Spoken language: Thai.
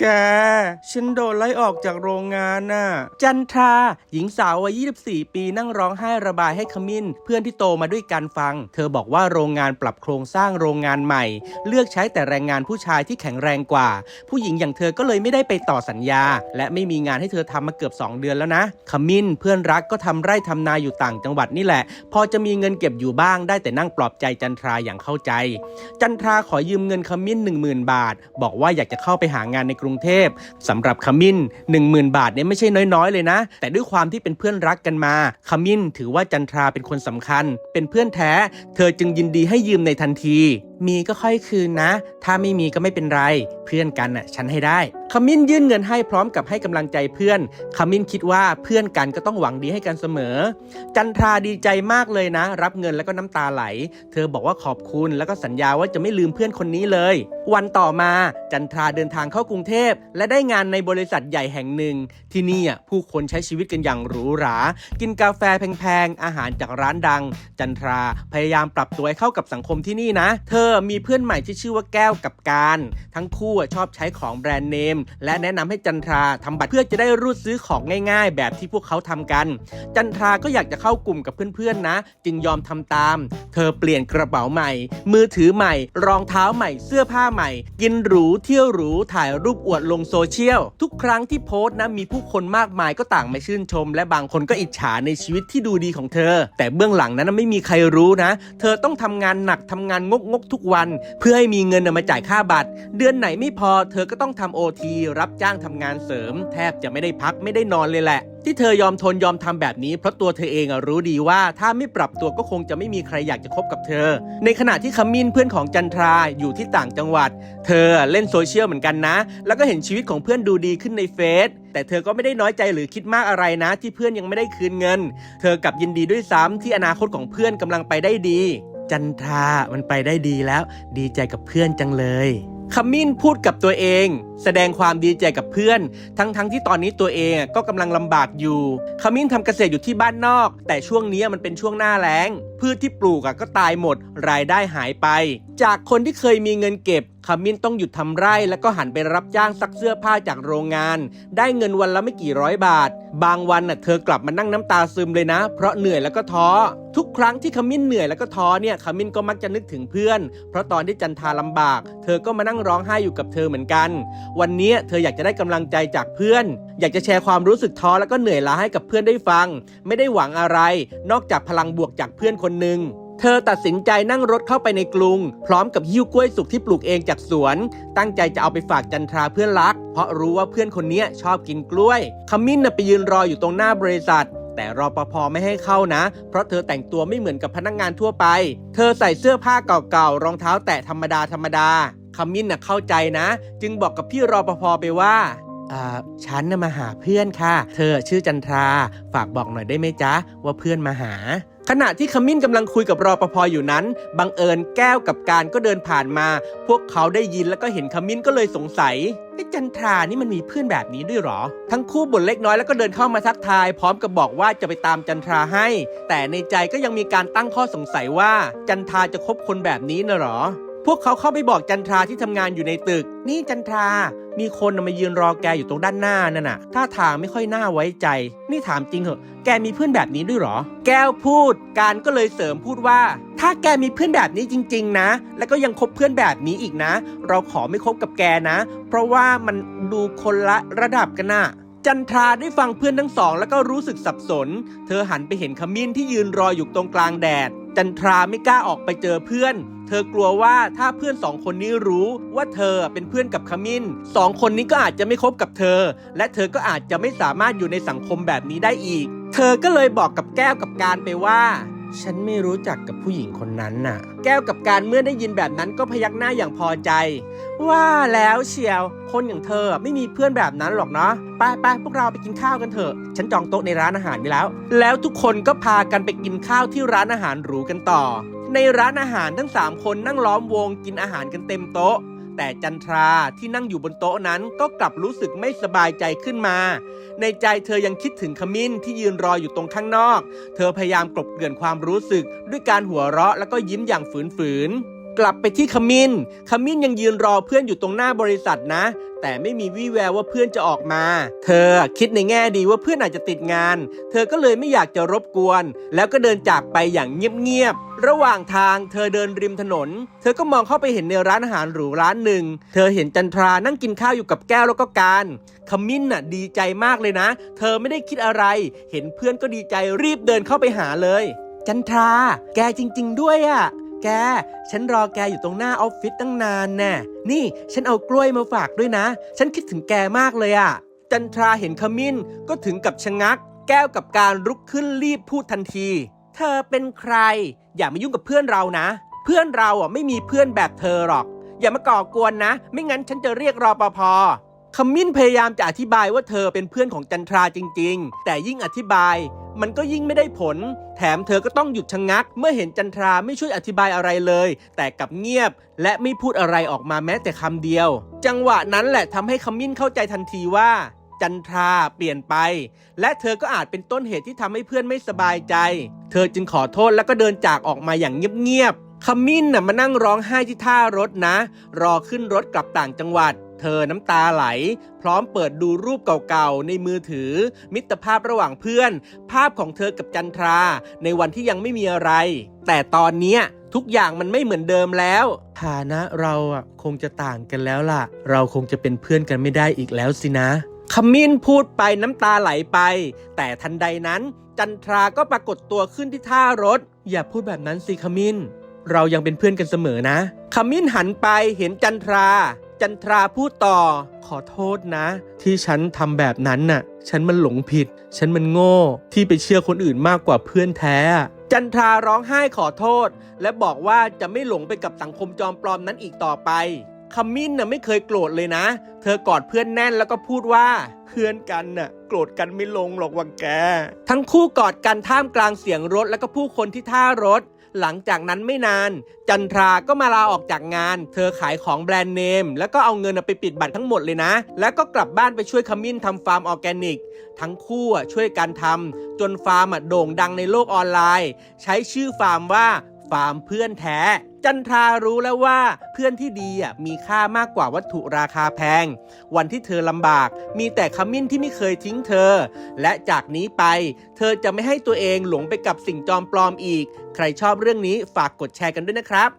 แก ฉันโดนไล่ออกจากโรงงานน่ะ จันทรา หญิงสาววัย 24 ปีนั่งร้องไห้ระบายให้ขมิ้น เพื่อนที่โตมาด้วยกันฟัง เธอบอกว่าโรงงานปรับโครงสร้างโรงงานใหม่ เลือกใช้แต่แรงงานผู้ชายที่แข็งแรงกว่า ผู้หญิงอย่างเธอก็เลยไม่ได้ไปต่อสัญญา และไม่มีงานให้เธอทำมาเกือบ 2 เดือนแล้วนะ ขมิ้นเพื่อนรักก็ทำไร่ทำนาอยู่ต่างจังหวัดนี่แหละ พอจะมีเงินเก็บอยู่บ้างได้แต่นั่งปลอบใจจันทราอย่างเข้าใจ จันทราขอยืมเงินขมิ้น 10,000 บาท บอกว่าอยากจะเข้าไปหางานในกรุงเทพสำหรับขมิ้น 10,000 บาทเนี่ยไม่ใช่น้อยๆ เลยนะ แต่ด้วยความที่เป็นเพื่อนรักกันมา ขมิ้นถือว่าจันทราเป็นคนสำคัญ เป็นเพื่อนแท้ เธอจึงยินดีให้ยืมในทันที มีก็ค่อยคืนนะ ถ้าไม่มีก็ไม่เป็นไร เพื่อนกันน่ะฉันให้ได้ขมิ้นยื่นเงินให้พร้อมกับให้กำลังใจเพื่อนขมิ้นคิดว่าเพื่อนกันก็ต้องหวังดีให้กันเสมอ จันทราดีใจมากเลยนะ รับเงินแล้วก็น้ำตาไหล เธอบอกว่าขอบคุณแล้วก็สัญญาว่าจะไม่ลืมเพื่อนคนนี้เลย วันต่อมาจันทราเดินทางเข้ากรุงเทพ และได้งานในบริษัทใหญ่แห่งหนึ่ง ที่นี่อะผู้คนใช้ชีวิตกันอย่างหรูหรา กินกาแฟแพงๆอาหารจากร้านดัง จันทราพยายามปรับตัวให้เข้ากับสังคมที่นี่นะ เธอมีเพื่อนใหม่ที่ชื่อว่าแก้วกับการ ทั้งคู่ชอบใช้ของแบรนด์เนม และแนะนำให้จันทราทำบัตรเพื่อจะได้รูดซื้อของง่าย ๆ แบบที่พวกเขาทำกัน จันทราก็อยากจะเข้ากลุ่มกับเพื่อนๆนะ จึงยอมทำตาม เธอเปลี่ยนกระเป๋าใหม่ มือถือใหม่ รองเท้าใหม่ เสื้อผ้าใหม่ กินหรูเที่ยวหรูถ่ายรูปอวดลงโซเชียล ทุกครั้งที่โพสต์นะมีผู้คนมากมายก็ต่างมาชื่นชม และบางคนก็อิจฉาในชีวิตที่ดูดีของเธอ แต่เบื้องหลังนั้นไม่มีใครรู้นะ เธอต้องทำงานหนักทำงานงกงกทุกวัน เพื่อให้มีเงินน่ะมาจ่ายค่าบัตร เดือนไหนไม่พอเธอก็ต้องทำโอทีรับจ้างทำงานเสริม แทบจะไม่ได้พักไม่ได้นอนเลยแหละที่เธอยอมทนยอมทำแบบนี้เพราะตัวเธอเองรู้ดีว่าถ้าไม่ปรับตัวก็คงจะไม่มีใครอยากจะคบกับเธอ ในขณะที่ขมิ้นเพื่อนของจันทราอยู่ที่ต่างจังหวัด เธอเล่นโซเชียลเหมือนกันนะ แล้วก็เห็นชีวิตของเพื่อนดูดีขึ้นในเฟซแต่เธอก็ไม่ได้น้อยใจหรือคิดมากอะไรนะ ที่เพื่อนยังไม่ได้คืนเงิน เธอกลับยินดีด้วยซ้ำที่อนาคตของเพื่อนกำลังไปได้ดี จันทรามันไปได้ดีแล้ว ดีใจกับเพื่อนจังเลยขมิ้นพูดกับตัวเอง แสดงความดีใจกับเพื่อน ทั้งๆทที่ตอนนี้ตัวเองก็กำลังลำบากอยู่ขมิ้นทำเกษตรอยู่ที่บ้านนอก แต่ช่วงนี้มันเป็นช่วงหน้าแล้ง พืชที่ปลูกก็ตายหมด รายได้หายไป จากคนที่เคยมีเงินเก็บขมิ้นต้องหยุดทำไร่แล้วก็หันไปรับจ้างซักเสื้อผ้าจากโรงงาน ได้เงินวันละไม่กี่ร้อยบาท บางวันน่ะเธอกลับมานั่งน้ำตาซึมเลยนะ เพราะเหนื่อยแล้วก็ท้อ ทุกครั้งที่ขมิ้นเหนื่อยแล้วก็ท้อเนี่ยขมิ้นก็มักจะนึกถึงเพื่อน เพราะตอนที่จันทาลำบาก เธอก็มานั่งร้องไห้อยู่กับเธอเหมือนกัน วันนี้เธออยากจะได้กำลังใจจากเพื่อน อยากจะแชร์ความรู้สึกท้อแล้วก็เหนื่อยล้าให้กับเพื่อนได้ฟัง ไม่ได้หวังอะไร นอกจากพลังบวกจากเพื่อนคนหนึ่ง เธอตัดสินใจนั่งรถเข้าไปในกรุง พร้อมกับหิ้วกล้วยสุกที่ปลูกเองจากสวน ตั้งใจจะเอาไปฝากจันทราเพื่อนรัก เพราะรู้ว่าเพื่อนคนนี้ชอบกินกล้วยขมิ้นน่ะไปยืนรออยู่ตรงหน้าบริษัทแต่รอปภไม่ให้เข้านะ เพราะเธอแต่งตัวไม่เหมือนกับพนักงานทั่วไป เธอใส่เสื้อผ้าเก่าๆ รองเท้าแตะธรรมดาธรรมดาขมิ้นน่ะเข้าใจนะ จึงบอกกับพี่รอปภไปว่าอ่าฉันน่ะมาหาเพื่อนค่ะ เธอชื่อจันทรา ฝากบอกหน่อยได้ไหมจ๊ะ ว่าเพื่อนมาหา ขณะที่ขมิ้นกำลังคุยกับรอปภอยู่นั้น บังเอิญแก้วกับการก็เดินผ่านมา พวกเขาได้ยินแล้วก็เห็นขมิ้นก็เลยสงสัยไอ้จันทรานี่มันมีเพื่อนแบบนี้ด้วยหรอ ทั้งคู่บ่นเล็กน้อยแล้วก็เดินเข้ามาทักทาย พร้อมกับบอกว่าจะไปตามจันทราให้ แต่ในใจก็ยังมีการตั้งข้อสงสัยว่า จันทราจะคบคนแบบนี้นะหรอ พวกเขาเข้าไปบอกจันทราที่ทำงานอยู่ในตึก นี่จันทรา มีคนมายืนรอแกอยู่ตรงด้านหน้านั่นน่ะท่าทางไม่ค่อยน่าไว้ใจ นี่ถามจริงเหอะ แกมีเพื่อนแบบนี้ด้วยเหรอ แก้วพูด การก็เลยเสริมพูดว่า ถ้าแกมีเพื่อนแบบนี้จริง ๆ นะ แล้วก็ยังคบเพื่อนแบบนี้อีกนะ เราขอไม่คบกับแกนะ เพราะว่ามันดูคนละระดับกันน่ะจันทราได้ฟังเพื่อนทั้งสอง แล้วก็รู้สึกสับสน เธอหันไปเห็นขมิ้นที่ยืนรออยู่ตรงกลางแดด จันทราไม่กล้าออกไปเจอเพื่อน เธอกลัวว่าถ้าเพื่อนสองคนนี้รู้ว่าเธอเป็นเพื่อนกับขมิ้นสองคนนี้ก็อาจจะไม่คบกับเธอ และเธอก็อาจจะไม่สามารถอยู่ในสังคมแบบนี้ได้อีก เธอก็เลยบอกกับแก้วกับการไปว่าฉันไม่รู้จักกับผู้หญิงคนนั้นน่ะ แก้วกับการเมื่อได้ยินแบบนั้นก็พยักหน้าอย่างพอใจ ว่าแล้วเชียวคนอย่างเธอไม่มีเพื่อนแบบนั้นหรอกเนาะไปไปพวกเราไปกินข้าวกันเถอะ ฉันจองโต๊ะในร้านอาหารไว้แล้ว แล้วทุกคนก็พากันไปกินข้าวที่ร้านอาหารหรูกันต่อ ในร้านอาหารทั้ง 3 คนนั่งล้อมวงกินอาหารกันเต็มโต๊ะ แต่จันทราที่นั่งอยู่บนโต๊ะนั้นก็กลับรู้สึกไม่สบายใจขึ้นมา ในใจเธอยังคิดถึงขมิ้นที่ยืนรออยู่ตรงข้างนอก เธอพยายามกลบเกลื่อนความรู้สึกด้วยการหัวเราะแล้วก็ยิ้มอย่างฝืนๆ กลับไปที่ขมิ้น ขมิ้นยังยืนรอเพื่อนอยู่ตรงหน้าบริษัทนะ แต่ไม่มีวี่แววว่าเพื่อนจะออกมา เธอคิดในแง่ดีว่าเพื่อนอาจจะติดงาน เธอก็เลยไม่อยากจะรบกวน แล้วก็เดินจากไปอย่างเงียบๆ ระหว่างทางเธอเดินริมถนน เธอก็มองเข้าไปเห็นในร้านอาหารหรูร้านหนึ่ง เธอเห็นจันทรานั่งกินข้าวอยู่กับแก้วแล้วก็การ ขมิ้นน่ะดีใจมากเลยนะ เธอไม่ได้คิดอะไร เห็นเพื่อนก็ดีใจรีบเดินเข้าไปหาเลยจันทรา แกจริง ๆ ด้วยอะ่ะ แก ฉันรอแกอยู่ตรงหน้าออฟฟิศตั้งนานแน่นี่ฉันเอากล้วยมาฝากด้วยนะ ฉันคิดถึงแกมากเลยอะ่ะ จันทราเห็นขมิ้นก็ถึงกับชะงัก แก้วกับการลุกขึ้นรีบพูดทันที เธอเป็นใคร อย่ามายุ่งกับเพื่อนเรานะ เพื่อนเราอะไม่มีเพื่อนแบบเธอหรอก อย่ามาก่อกวนนะ ไม่งั้นฉันจะเรียกรอปภ ขมิ้นพยายามจะอธิบายว่าเธอเป็นเพื่อนของจันทราจริง ๆ แต่ยิ่งอธิบายมันก็ยิ่งไม่ได้ผล แถมเธอก็ต้องหยุดชะงัก เมื่อเห็นจันทราไม่ช่วยอธิบายอะไรเลย แต่กลับเงียบ และไม่พูดอะไรออกมาแม้แต่คำเดียว จังหวะนั้นแหละทำให้ขมิ้นเข้าใจทันทีว่า จันทราเปลี่ยนไป และเธอก็อาจเป็นต้นเหตุที่ทำให้เพื่อนไม่สบายใจ เธอจึงขอโทษแล้วก็เดินจากออกมาอย่างเงียบๆขมิ้นน่ะมานั่งร้องไห้ที่ท่ารถนะ รอขึ้นรถกลับต่างจังหวัด เธอน้ำตาไหล พร้อมเปิดดูรูปเก่าๆ ในมือถือ มิตรภาพระหว่างเพื่อน ภาพของเธอกับจันทรา ในวันที่ยังไม่มีอะไร แต่ตอนเนี้ยทุกอย่างมันไม่เหมือนเดิมแล้วฐานะเราอะคงจะต่างกันแล้วล่ะ เราคงจะเป็นเพื่อนกันไม่ได้อีกแล้วสินะขมิ้นพูดไปน้ำตาไหลไป แต่ทันใดนั้น จันทราก็ปรากฏตัวขึ้นที่ท่ารถ อย่าพูดแบบนั้นสิขมิ้น เรายังเป็นเพื่อนกันเสมอนะ ขมิ้นหันไปเห็นจันทรา จันทราพูดต่อ ขอโทษนะ ที่ฉันทำแบบนั้นน่ะ ฉันมันหลงผิด ฉันมันโง่ ที่ไปเชื่อคนอื่นมากกว่าเพื่อนแท้ จันทราร้องไห้ขอโทษ และบอกว่าจะไม่หลงไปกับสังคมจอมปลอมนั้นอีกต่อไปขมิ้นน่ะไม่เคยโกรธเลยนะ เธอกอดเพื่อนแน่นแล้วก็พูดว่าเพื่อนกันน่ะโกรธกันไม่ลงหรอกวังแก ทั้งคู่กอดกันท่ามกลางเสียงรถ แล้วก็ผู้คนที่ท่ารถ หลังจากนั้นไม่นาน จันทราก็มาลาออกจากงาน เธอขายของแบรนด์เนม แล้วก็เอาเงินไปปิดบัตรทั้งหมดเลยนะ แล้วก็กลับบ้านไปช่วยขมิ้นทำฟาร์มออร์แกนิก ทั้งคู่ช่วยกันทำจนฟาร์มโด่งดังในโลกออนไลน์ ใช้ชื่อฟาร์มว่า ฟาร์มเพื่อนแท้ จันทรารู้แล้วว่าเพื่อนที่ดีอะมีค่ามากกว่าวัตถุราคาแพง วันที่เธอลำบาก มีแต่ขมิ้นที่ไม่เคยทิ้งเธอ และจากนี้ไป เธอจะไม่ให้ตัวเองหลงไปกับสิ่งจอมปลอมอีก ใครชอบเรื่องนี้ฝากกดแชร์กันด้วยนะครับ